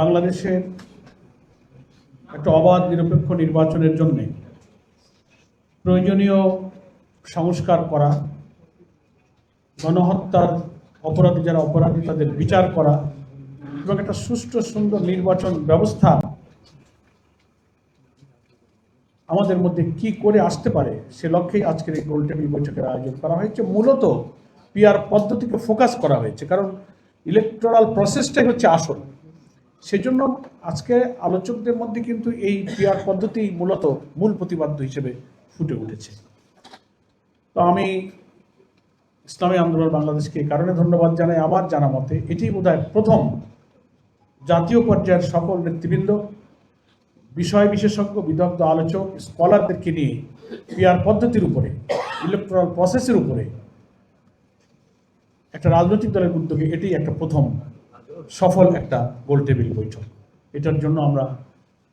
বাংলাদেশের একটা অবাধ নিরপেক্ষ নির্বাচনের জন্য প্রয়োজনীয় সংস্কার করা, গণহত্যার অপরাধী যারা অপরাধী তাদের বিচার করা এবং একটা সুষ্ঠু, সুন্দর নির্বাচন ব্যবস্থা আমাদের মধ্যে কি করে আসতে পারে সে লক্ষ্যেই আজকের এই গোল টেবিল বৈঠকের আয়োজন করা হয়েছে। মূলত পিআর পদ্ধতিকে ফোকাস করা হয়েছে, কারণ ইলেকট্রাল প্রসেসটাই হচ্ছে আসল। সেজন্য আজকে আলোচকদের মধ্যে কিন্তু এই পিআর পদ্ধতি মূলত মূল প্রতিপাদ্য হিসেবে ফুটে উঠেছে। তো আমি ইসলামী আন্দোলন বাংলাদেশকে এই কারণে ধন্যবাদ জানাই। আমার জানা মতে এটি বোধহয় প্রথম জাতীয় পর্যায়ের সকল নেতৃবৃন্দ, বিষয় বিশেষজ্ঞ, বিদগ্ধ, আলোচক, স্কলারদেরকে নিয়ে পিআর পদ্ধতির উপরে ইলেকট্রাল প্রসেসের উপরে একটা রাজনৈতিক দলের উদ্যোগে এটি একটা প্রথম সফল একটা গোল টেবিল বৈঠক। এটার জন্য আমরা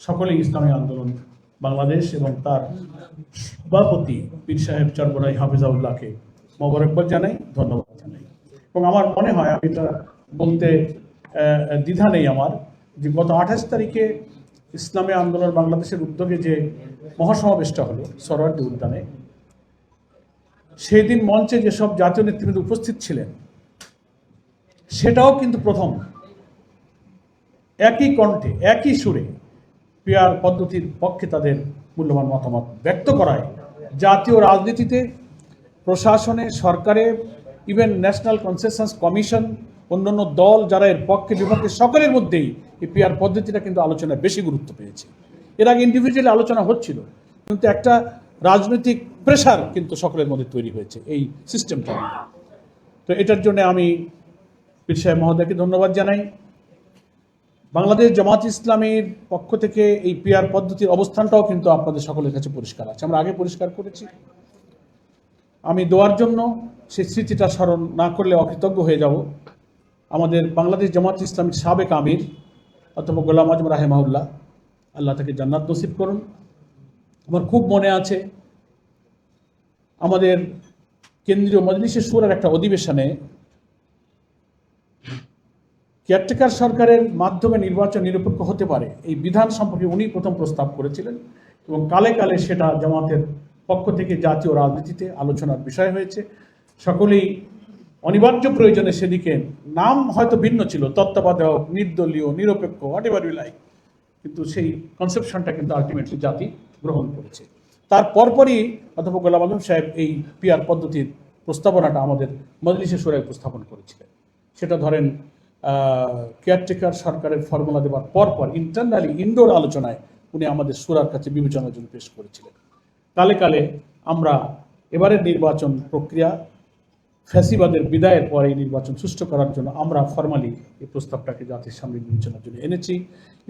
সকলেই ইসলামী আন্দোলন, বাংলাদেশ এবং তার সভাপতি পীর সাহেব চরবরাই হাফিজাউল্লাহকে মোবারকবাদ জানাই, ধন্যবাদ জানাই। এবং আমার মনে হয়, আমি এটা বলতে দ্বিধা নেই আমার, যে গত আঠাশ তারিখে ইসলামী আন্দোলন বাংলাদেশের উদ্যোগে যে মহাসমাবেশটা হলো সরোয়ার্দী উদ্যানে সেই দিন মঞ্চে যেসব জাতীয় নেতৃবৃন্দ উপস্থিত ছিলেন সেটাও কিন্তু প্রথম। একই কণ্ঠে, একই সুরে পেয়ার পদ্ধতির পক্ষে তাদের মূল্যবান মতামত ব্যক্ত করায়। জাতীয় রাজনীতিতে, প্রশাসনে, সরকারে, ইভেন ন্যাশনাল কনসেনসাস কমিশন, অন্যান্য দল যারা এর পক্ষে বিপক্ষে, সকলের মধ্যেই এই পেয়ার পদ্ধতিটা কিন্তু আলোচনায় বেশি গুরুত্ব পেয়েছে। এর আগে ইন্ডিভিজুয়ালি আলোচনা হচ্ছিল, কিন্তু একটা রাজনৈতিক প্রেশার কিন্তু সকলের মধ্যে তৈরি হয়েছে এই সিস্টেমটা তো এটার জন্য আমি পীর সাহেব মহোদয়কে ধন্যবাদ জানাই। বাংলাদেশ জামাত ইসলামের পক্ষ থেকে এই পিআর পদ্ধতির অবস্থানটাও কিন্তু আপনাদের সকলের কাছে পরিষ্কার আছে। আমরা আগে পরিষ্কার করেছি। আমি দোয়ার জন্য সেই স্মৃতিটা স্মরণ না করলে অকৃতজ্ঞ হয়ে যাব। আমাদের বাংলাদেশ জামাত ইসলামের সাবেক আমির অথবা গোলাম আজম রাহেমাউল্লাহ আল্লাহ তাকে জান্নাত নসিব করুন। আমার খুব মনে আছে, আমাদের কেন্দ্রীয় মজলিসের সুরার একটা অধিবেশনে কেয়ারটেকার সরকারের মাধ্যমে নির্বাচন নিরপেক্ষ হতে পারে, এই বিধান সম্পর্কে উনি প্রথম প্রস্তাব করেছিলেন এবং কালে কালে সেটা জামাতের পক্ষ থেকে জাতীয় রাজনীতিতে আলোচনার বিষয় হয়েছে। সকলেই অনিবার্য প্রয়োজনে সেদিকে নাম হয়তো ভিন্ন ছিল, তত্ত্বাবধায়ক, নির্দলীয়, নিরপেক্ষ হোয়াট এভার ইউ লাইক কিন্তু সেই কনসেপশনটা কিন্তু আলটিমেটলি জাতি গ্রহণ করেছে। তার পরপরই অধ্যাপক গোলাম আজম সাহেব এই পিআর পদ্ধতির প্রস্তাবনাটা আমাদের মজলিসে সুরায় উপস্থাপন করেছিলেন। সেটা ধরেন কেয়ারটেকার সরকারের ফর্মুলা দেওয়ার পরপর ইন্টারনালি ইনডোর আলোচনায় উনি আমাদের সুরার কাছে বিবেচনার জন্য পেশ করেছিলেন। কালে কালে আমরা এবারের নির্বাচন প্রক্রিয়া, ফ্যাসিবাদের বিদায়ের পরে এই নির্বাচন সুষ্ঠু করার জন্য আমরা ফর্মালি এই প্রস্তাবটাকে জাতির সামনে বিবেচনার জন্য এনেছি।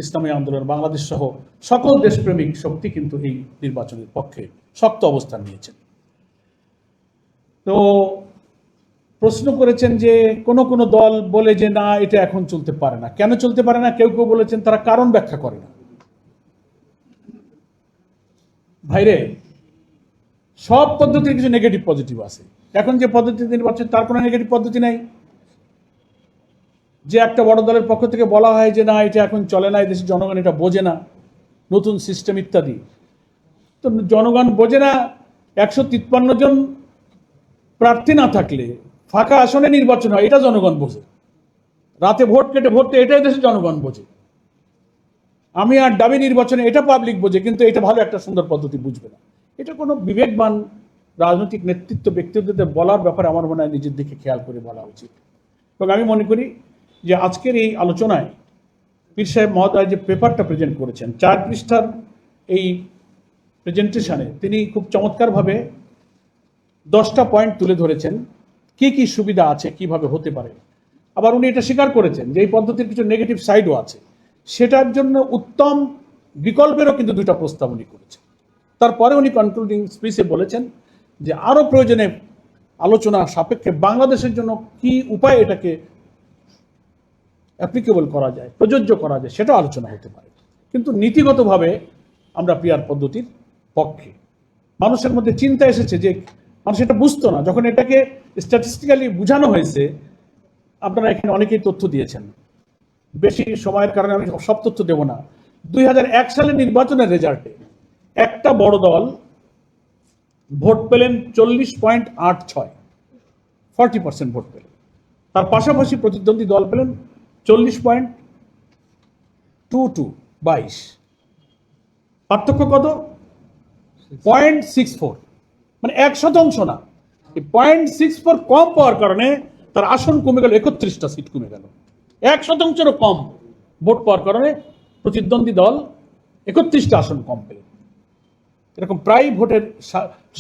ইসলামী আন্দোলন, বাংলাদেশ সহ সকল দেশপ্রেমিক শক্তি কিন্তু এই নির্বাচনের পক্ষে শক্ত অবস্থান নিয়েছেন। তো প্রশ্ন করেছেন যে কোন কোন দল বলে যে না, এটা এখন চলতে পারে না। কেন চলতে পারে না? কেউ কেউ বলেছেন তারা কারণ ব্যাখ্যা করে না। ভাইরে, সব পদ্ধতির কিছু নেগেটিভ পজিটিভ আছে। এখন যে পদ্ধতি নির্বাচন তার কোনো নেগেটিভ পদ্ধতি নাই। যে একটা বড় দলের পক্ষ থেকে বলা হয় যে না, এটা এখন চলে না দেশের জনগণ এটা বোঝে না, নতুন সিস্টেম ইত্যাদি। তো জনগণ বোঝে না, একশো তিপ্পান্ন জন প্রার্থী না থাকলে ফাঁকা আসনে নির্বাচন হয়, এটা জনগণ বোঝে। রাতে ভোট কেটে ভোটটা এটাই দেশে জনগণ বোঝে। আমি আর দাবি নির্বাচনে এটা পাবলিক বোঝে, কিন্তু এটা ভালো একটা সুন্দর পদ্ধতি বুঝবে না। এটা কোনো বিবেকবান রাজনৈতিক নেতৃত্ব, ব্যক্তিত্বদের বলার ব্যাপারে আমার মনে হয় নিজের দিকে খেয়াল করে বলা উচিত। এবং আমি মনে করি যে আজকের এই আলোচনায় পীর সাহেব মহোদয় যে পেপারটা প্রেজেন্ট করেছেন, চার পৃষ্ঠার এই প্রেজেন্টেশনে তিনি খুব চমৎকারভাবে দশটা পয়েন্ট তুলে ধরেছেন। কি কি সুবিধা আছে, কীভাবে হতে পারে? আবার উনি এটা স্বীকার করেছেন যে এই পদ্ধতির কিছু নেগেটিভ সাইডও আছে। সেটার জন্য উত্তম বিকল্পেরও কিন্তু দুইটা প্রস্তাব উনি করেছেন। তারপরে উনি কনক্লুডিং স্পিচে বলেছেন যে আরও প্রয়োজনে আলোচনা সাপেক্ষে বাংলাদেশের জন্য কি উপায় এটাকে অ্যাপ্লিকেবল করা যায়, প্রযোজ্য করা যায় সেটা আলোচনা হতে পারে। কিন্তু নীতিগতভাবে আমরা পিয়ার পদ্ধতির পক্ষে। মানুষের মধ্যে চিন্তা এসেছে যে মানুষ এটা বুঝতো না, যখন এটাকে স্ট্যাটিস্টিক্যালি বোঝানো হয়েছে, আপনারা এখানে অনেকেই তথ্য দিয়েছেন। বেশি সময়ের কারণে আমি সব তথ্য দেব না। দুই সালের নির্বাচনের রেজাল্টে একটা বড় দল ভোট পেলেন চল্লিশ পয়েন্ট আট ছয়, ফর্টি পার্সেন্ট ভোট পেলেন। তার পাশাপাশি প্রতিদ্বন্দ্বী দল পেলেন চল্লিশ পয়েন্ট টু টু বাইশ। পার্থক্য কত? পয়েন্ট সিক্স ফোর মানে এক শতাংশ না। এই পয়েন্ট সিক্স ফোর কম পাওয়ার কারণে তার আসন কমে গেল একত্রিশটা সিট কমে গেল। এক শতাংশেরও কম ভোট পাওয়ার কারণে প্রতিদ্বন্দ্বী দল একত্রিশটা আসন কম পেলেন এরকম প্রায় ভোটের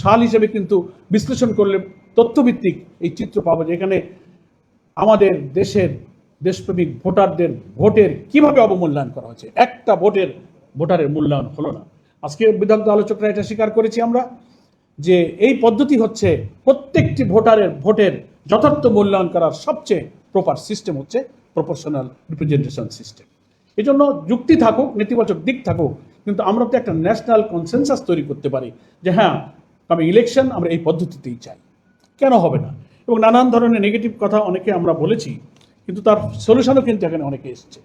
সাল হিসেবে কিন্তু বিশ্লেষণ করলে তথ্যভিত্তিক এই চিত্র পাবো যেখানে আমাদের দেশের দেশপ্রেমিক ভোটারদের ভোটের কীভাবে অবমূল্যায়ন করা হয়েছে? একটা ভোটের, ভোটারের মূল্যায়ন হলো না। আজকে বিদগ্ধ আলোচকরা এটা স্বীকার করেছি আমরা। যে এই পদ্ধতি হচ্ছে প্রত্যেকটি ভোটারের ভোটের যথার্থ মূল্যায়ন করার সবচেয়ে প্রপার সিস্টেম হচ্ছে প্রপোর্শনাল রিপ্রেজেন্টেশন সিস্টেম এই জন্য যুক্তি থাকুক, নেতিবাচক দিক থাকুক, কিন্তু আমরা তো একটা ন্যাশনাল কনসেনসাস তৈরি করতে পারি যে হ্যাঁ আমি ইলেকশন আমরা এই পদ্ধতিতেই চাই। কেন হবে না? এবং নানান ধরনের নেগেটিভ কথা অনেকে আমরা বলেছি, কিন্তু তার সলিউশনও কিন্তু এখানে অনেকে এসছে।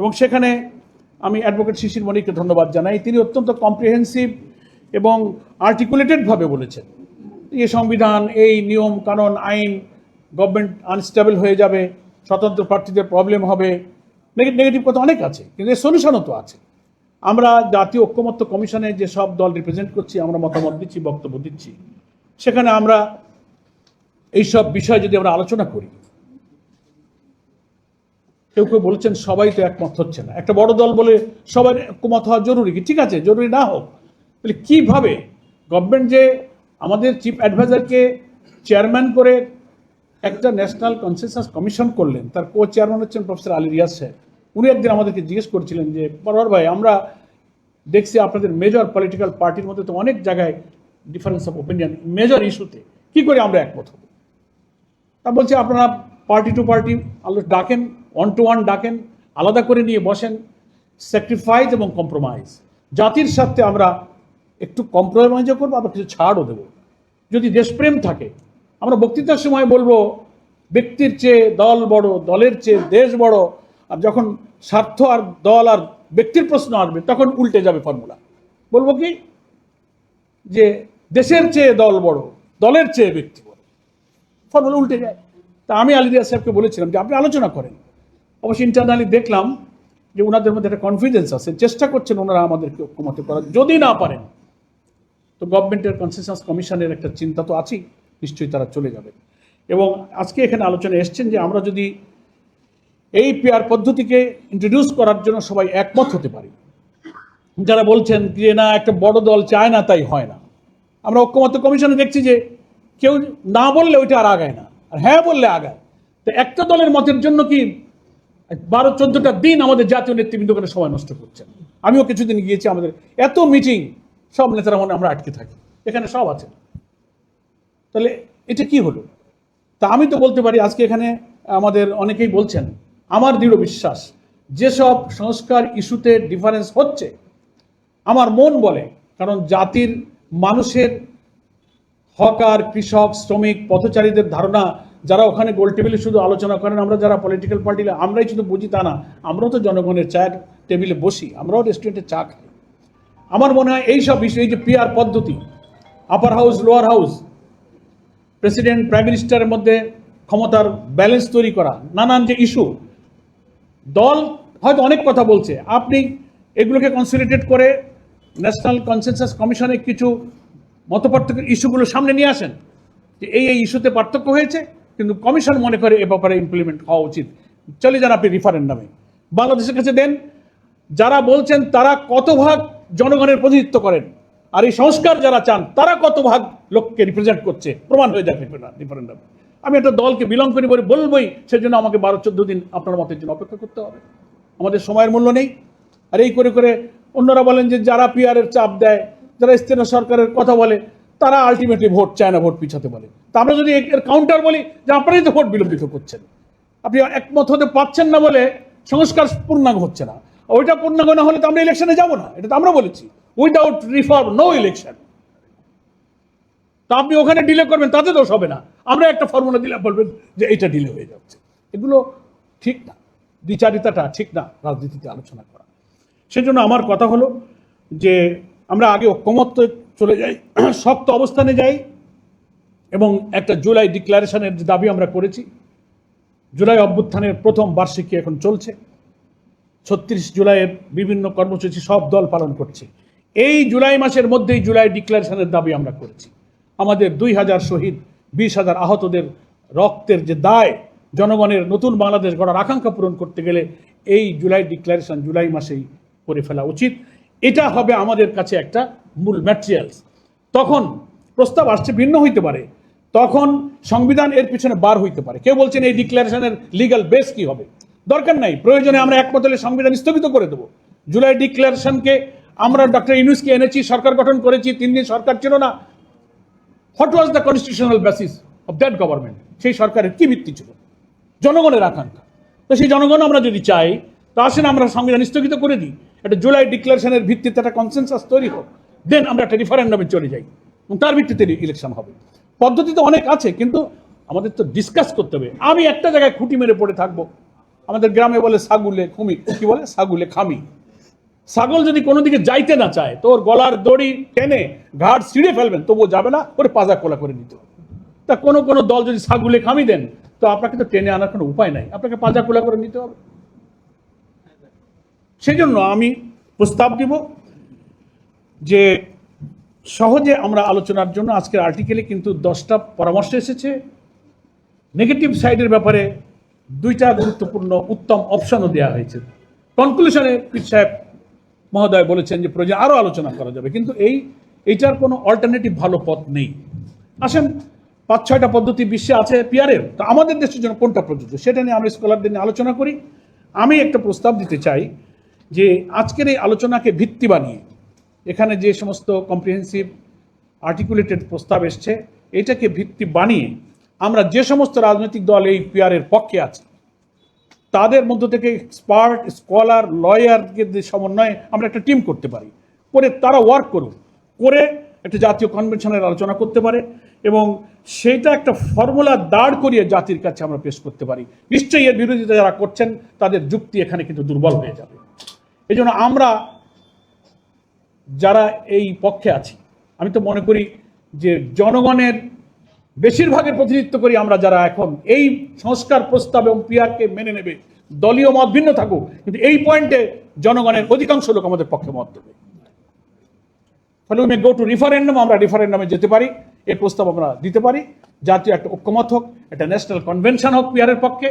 এবং সেখানে আমি অ্যাডভোকেট শিশির মণিকে ধন্যবাদ জানাই। তিনি অত্যন্ত কম্প্রিহেন্সিভ এবং আর্টিকুলেটেডভাবে বলেছেন। এই সংবিধান, এই নিয়ম, কানুন, আইন গভর্নমেন্ট আনস্টেবল হয়ে যাবে, স্বতন্ত্র প্রার্থীদের প্রবলেম হবে নেগেটিভ কথা অনেক আছে, কিন্তু এর সলিউশনও তো আছে। আমরা জাতীয় ঐক্যমত্য কমিশনে যে সব দল রিপ্রেজেন্ট করছি, আমরা মতামত দিচ্ছি, বক্তব্য দিচ্ছি, সেখানে আমরা এইসব বিষয় যদি আমরা আলোচনা করি, কেউ কেউ বলছেন সবাই তো একমত হচ্ছে না। একটা বড় দল বলে সবার একমত হওয়া জরুরি কি? ঠিক আছে, জরুরি না হোক। তাহলে কীভাবে? গভর্নমেন্ট যে আমাদের চিফ অ্যাডভাইজারকে চেয়ারম্যান করে একটা ন্যাশনাল কনসেনসাস কমিশন করলেন, তার কো চেয়ারম্যান হচ্ছেন প্রফেসর আলী রিয়াজ সাহেব। উনি একদিন আমাদেরকে জিজ্ঞেস করেছিলেন যে, পরোয়ার ভাই, আমরা দেখছি আপনাদের মেজর পলিটিক্যাল পার্টির মধ্যে তো অনেক জায়গায় ডিফারেন্স অফ ওপিনিয়ন মেজর ইস্যুতে কি করে আমরা একমত হব? তা বলছি, আপনারা পার্টি টু পার্টি আলো ডাকেন ওয়ান টু ওয়ান ডাকেন, আলাদা করে নিয়ে বসেন। স্যাক্রিফাইস এবং কম্প্রোমাইজ জাতির স্বার্থে আমরা একটু কম্প্রোমাইজও করব, আবার কিছু ছাড়ও দেবো। যদি দেশপ্রেম থাকে, আমরা বক্তৃতার সময় বলব, ব্যক্তির চেয়ে দল বড়, দলের চেয়ে দেশ বড়, আর যখন স্বার্থ আর দল আর ব্যক্তির প্রশ্ন আসবে, তখন উল্টে যাবে ফর্মুলা বলব কি? যে দেশের চেয়ে দল বড়, দলের চেয়ে ব্যক্তি বড়। ফর্মুলা উল্টে যায়। তা আমি আলিদিয়া সাহেবকে বলেছিলাম যে, আপনি আলোচনা করেন। অবশ্যই ইন্টারনালি দেখলাম যে, ওনাদের মধ্যে একটা কনফিডেন্স আছে, চেষ্টা করছেন ওনারা আমাদেরকে ঐক্যমত করার। যদি না পারেন তো গভর্নমেন্টের কনসেনসাস কমিশনের একটা চিন্তা তো আছেই, নিশ্চয়ই তারা চলে যাবে। এবং আজকে এখানে আলোচনা এসছেন যে আমরা যদি এই পেয়ার পদ্ধতিকে ইন্ট্রোডিউস করার জন্য সবাই একমত হতে পারি। যারা বলছেন যে না, একটা বড় দল চায় না, তাই হয় না। আমরা ঐক্যমত্য কমিশনে দেখছি যে কেউ না বললে ওইটা আর আগায় না, আর হ্যাঁ বললে আগায়। তো একটা দলের মতের জন্য কি বারো, চোদ্দটা দিন আমাদের জাতীয় নেতৃবৃন্দ সময় নষ্ট করছেন? আমিও কিছুদিন গিয়েছি আমাদের, এত মিটিং সব নেতারা মনে আমরা আটকে থাকি। এখানে সব আছে। তাহলে এটা কি হলো? তা আমি তো বলতে পারি, আজকে এখানে আমাদের অনেকেই বলছেন, আমার দৃঢ় বিশ্বাস, যেসব সংস্কার ইস্যুতে ডিফারেন্স হচ্ছে, আমার মন বলে, কারণ জাতির মানুষের হকার কৃষক, শ্রমিক, পথচারীদের ধারণা, যারা ওখানে গোল টেবিলে শুধু আলোচনা করেন, আমরা যারা পলিটিক্যাল পার্টি আমরাই শুধু বুঝি তা না, আমরাও তো জনগণের চায়ের টেবিলে বসি, আমরাও রেস্টুরেন্টে চা খাই। আমার মনে হয় এইসব বিষয়, এই যে পিআর পদ্ধতি upper house lower house president prime মিনিস্টারের মধ্যে ক্ষমতার ব্যালেন্স তৈরি করা, নানান যে ইস্যু দল হয়তো অনেক কথা বলছে। আপনি এগুলোকে কনসিডারেটেড করে ন্যাশনাল কনসেনসাস কমিশনে কিছু মতপার্থক্যের ইস্যুগুলো সামনে নিয়ে আসেন। যে এই এই ইস্যুতে পার্থক্য হয়েছে, কিন্তু কমিশন মনে করে এ ব্যাপারে ইমপ্লিমেন্ট হওয়া উচিত। চলে যান আপনি রিফারেন্ডামে বাংলাদেশের কাছে দেন, যারা বলছেন তারা কত ভাগ জনগণের প্রতিনিধিত্ব করেন। আর এই সংস্কার যারা চান, তারা কত ভাগ লোককে রিপ্রেজেন্ট করছে? প্রমাণ হয়ে যাক রিফারেন্ডাম আমি একটা দলকে বিলং করি বলে বলবই, সেজন্য আমাকে বারো চোদ্দ দিন আপনার মতের জন্য অপেক্ষা করতে হবে। আমাদের সময়ের মূল্য নেই। আর এই করে করে অন্যরা বলেন যে যারা পিআরের চাপ দেয়, যারা স্থানীয় সরকারের কথা বলে, তারা আলটিমেটলি ভোট চায় না, ভোট পিছাতে বলে। তা আমরা যদি এর কাউন্টার বলি, যে আপনারাই তো ভোট বিলম্বিত করছেন। আপনি একমত হতে পারছেন না বলে সংস্কার পূর্ণাঙ্গ হচ্ছে না। ওইটা পূর্ণাঙ্গ না হলে তো আমরা ইলেকশনে যাব না। এটা তো আমরা বলেছি। উইদাউট রিফর্ম নো ইলেকশন তা আপনি ওখানে ডিলে করবেন, তাতে দোষ হবে না। আমরা একটা ফর্মুলা দিলে বলবেন যে এটা ডিলে হয়ে যাচ্ছে। এগুলো ঠিক না। দ্বিচারিতাটা ঠিক না, রাজনীতিতে আলোচনা করা। সেজন্য আমার কথা হলো যে আমরা আগে ঐক্যমত্য চলে যাই, শক্ত অবস্থানে যাই, এবং একটা জুলাই ডিক্লারেশনের যে দাবি আমরা করেছি, জুলাই অভ্যুত্থানের প্রথম বার্ষিকী এখন চলছে। ছত্রিশ জুলাইয়ের বিভিন্ন কর্মসূচি সব দল পালন করছে। এই জুলাই মাসের মধ্যেই জুলাই ডিক্লারেশনের দাবি আমরা করেছি। আমাদের দুই হাজার শহীদ, বিশ হাজার আহতদের রক্তের যে দায়, জনগণের নতুন বাংলাদেশ গড়ার আকাঙ্ক্ষা পূরণ করতে গেলে এই জুলাই ডিক্লারেশন জুলাই মাসেই করে ফেলা উচিত। এটা হবে আমাদের কাছে একটা মূল ম্যাটেরিয়ালস তখন প্রস্তাব আসছে ভিন্ন হইতে পারে। তখন সংবিধান এর পিছনে বার হইতে পারে। কেউ বলছেন এই ডিক্লারেশনের লিগ্যাল বেস কি হবে? দরকার নাই। প্রয়োজনে আমরা একমত হলে সংবিধান স্থগিত করে দেবো। জুলাই ডিক্লারেশনকে আমরা ডক্টর ইউনুসকে এনেছি, সরকার গঠন করেছি, তিন দিন সরকার ছিল না। What was the constitutional basis of that government সেই সরকারের কি ভিত্তি ছিল? জনগণের আকাঙ্ক্ষা। তো সেই জনগণ আমরা যদি চাই, তো আসেন আমরা সংবিধান স্থগিত করে দিই। একটা জুলাই ডিক্লারেশনের ভিত্তিতে একটা কনসেনসাস তৈরি হোক। দেন আমরা একটা রিফারেন্ডামে চলে যাই। এবং তার ভিত্তিতে ইলেকশন হবে। পদ্ধতি তো অনেক আছে, কিন্তু আমাদের তো ডিসকাস করতে হবে। আমি একটা জায়গায় খুঁটি মেরে পড়ে থাকব। আমাদের গ্রামে বলে সাগুলে খুমি, কি বলে? সাগুলে খামি। ছাগল যদি কোনো দিকে যাইতে না চায়, তো ওর গলার দড়ি টেনে ঘাট ছিঁড়ে ফেলবেন, তবুও যাবে না, ওরে পাজা কোলা করে নিতে তা কোনো কোনো দল যদি ছাগুলে খামি দেন, তো আপনাকে তো টেনে আনার কোনো উপায় নাই, আপনাকে পাজা কোলা করে নিতে হবে। সেই জন্য আমি প্রস্তাব দিব যে সহজে আমরা আলোচনার জন্য আজকের আর্টিকেলে কিন্তু দশটা পরামর্শ এসেছে। নেগেটিভ সাইডের ব্যাপারে দুইটা গুরুত্বপূর্ণ উত্তম অপশনও দেওয়া হয়েছে। কনক্লুশনে পীর সাহেব মহোদয় বলেছেন যে, প্রয়োজন আরও আলোচনা করা যাবে। কিন্তু এই, এইটার কোনো অল্টারনেটিভ ভালো পথ নেই। আসেন পাঁচ ছয়টা পদ্ধতি বিশ্বে আছে পিয়ারের। তো আমাদের দেশের জন্য কোনটা প্রযোজ্য? সেটা নিয়ে আমরা স্কলারদের নিয়ে আলোচনা করি। আমি একটা প্রস্তাব দিতে চাই যে, আজকের এই আলোচনাকে ভিত্তি বানিয়ে, এখানে যে সমস্ত কম্প্রিহেন্সিভ আর্টিকুলেটেড প্রস্তাব এসছে, এটাকে ভিত্তি বানিয়ে আমরা যে সমস্ত রাজনৈতিক দল এই পিয়ারের পক্ষে আছে, তাদের মধ্য থেকে এক্সপার্ট স্কলার লয়ারকে সমন্বয়ে আমরা একটা টিম করতে পারি। করে তারা ওয়ার্ক করুক, করে একটা জাতীয় কনভেনশনের আলোচনা করতে পারে এবং সেইটা একটা ফর্মুলা দাঁড় করিয়ে জাতির কাছে আমরা পেশ করতে পারি। নিশ্চয়ই এর বিরোধিতা যারা করছেন, তাদের যুক্তি এখানে কিন্তু দুর্বল হয়ে যাবে। এই আমরা যারা এই পক্ষে আছি, আমি তো মনে করি যে জনগণের বেশিরভাগের প্রতিনিধিত্ব করি আমরা যারা এখন। এই সংস্কার প্রস্তাব এবং পিআরকে মেনে নেবে, দলীয় মত ভিন্ন থাকুক, কিন্তু এই পয়েন্টে জনগণের অধিকাংশ লোক আমাদের পক্ষে মত দেবে। ফলে উই মে গো টু রিফারেন্ডাম আমরা রিফারেন্ডামে যেতে পারি, এই প্রস্তাব আমরা দিতে পারি। জাতীয় একটা ঐক্যমত হোক, একটা ন্যাশনাল কনভেনশন হোক পিয়ারের পক্ষে।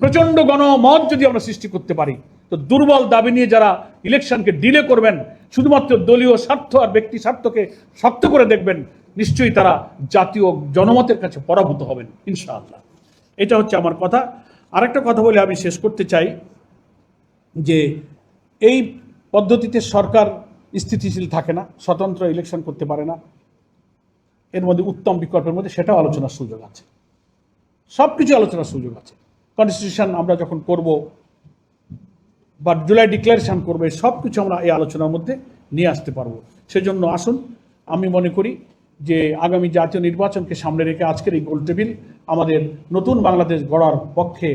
প্রচণ্ড গণমত যদি আমরা সৃষ্টি করতে পারি, তো দুর্বল দাবি নিয়ে যারা ইলেকশনকে ডিলে করবেন, শুধুমাত্র দলীয় স্বার্থ আর ব্যক্তি স্বার্থকে শক্ত করে দেখবেন নিশ্চয়ই তারা জাতীয় জনমতের কাছে পরাভূত হবেন, ইনশাআল্লাহ। এটা হচ্ছে আমার কথা। আরেকটা কথা বলে আমি শেষ করতে চাই যে এই পদ্ধতিতে সরকার স্থিতিশীল থাকে না, স্বতন্ত্র ইলেকশন করতে পারে না। এর মধ্যে উত্তম বিকল্পের মধ্যে সেটাও আলোচনার সুযোগ আছে। সব কিছু আলোচনার সুযোগ আছে। কনস্টিটিউশন আমরা যখন করব বা জুলাই ডিক্লারেশন করবে সব কিছু আমরা এই আলোচনার মধ্যে নিয়ে আসতে পারব। সেজন্য আসুন, আমি মনে করি যে আগামী জাতীয় নির্বাচনকে সামনে রেখে আজকের এই গোল টেবিল আমাদের নতুন বাংলাদেশ গড়ার পক্ষে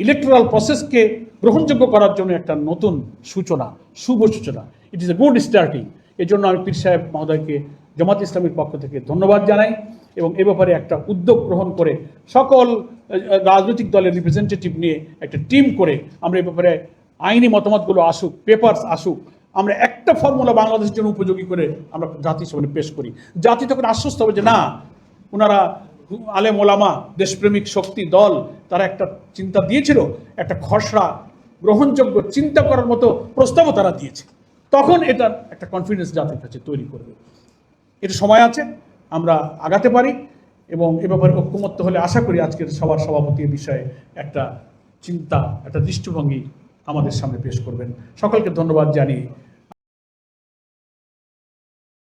ইলেকট্রাল প্রসেসকে গ্রহণযোগ্য করার জন্য একটা নতুন সূচনা, শুভ সূচনা। It is a good starting এর জন্য আমি পীর সাহেব মহোদয়কে, জামাত ইসলামের পক্ষ থেকে ধন্যবাদ জানাই এবং এ ব্যাপারে একটা উদ্যোগ গ্রহণ করে সকল রাজনৈতিক দলের রিপ্রেজেন্টেটিভ নিয়ে একটা টিম করে আমরা এ ব্যাপারে আইনি মতামতগুলো আসুক পেপারস আসুক আমরা একটা ফর্মুলা বাংলাদেশের জন্য উপযোগী করে আমরা জাতির সামনে পেশ করি। জাতি তখন আশ্বস্ত হবে যে না, ওনারা আলেম, ওলামা, দেশপ্রেমিক শক্তি, দল, তারা একটা চিন্তা দিয়েছিল, একটা খসড়া গ্রহণযোগ্য চিন্তা করার মতো প্রস্তাবও তারা দিয়েছে। তখন এটা একটা কনফিডেন্স জাতির কাছে তৈরি করবে। এটা সময় আছে, আমরা আগাতে পারি এবং এ ব্যাপারে ঐক্যমত্য হলে আশা করি আজকের সবার সভাপতি বিষয়ে একটা চিন্তা, একটা দৃষ্টিভঙ্গি আমাদের সামনে পেশ করবেন। সকলকে ধন্যবাদ জানিয়ে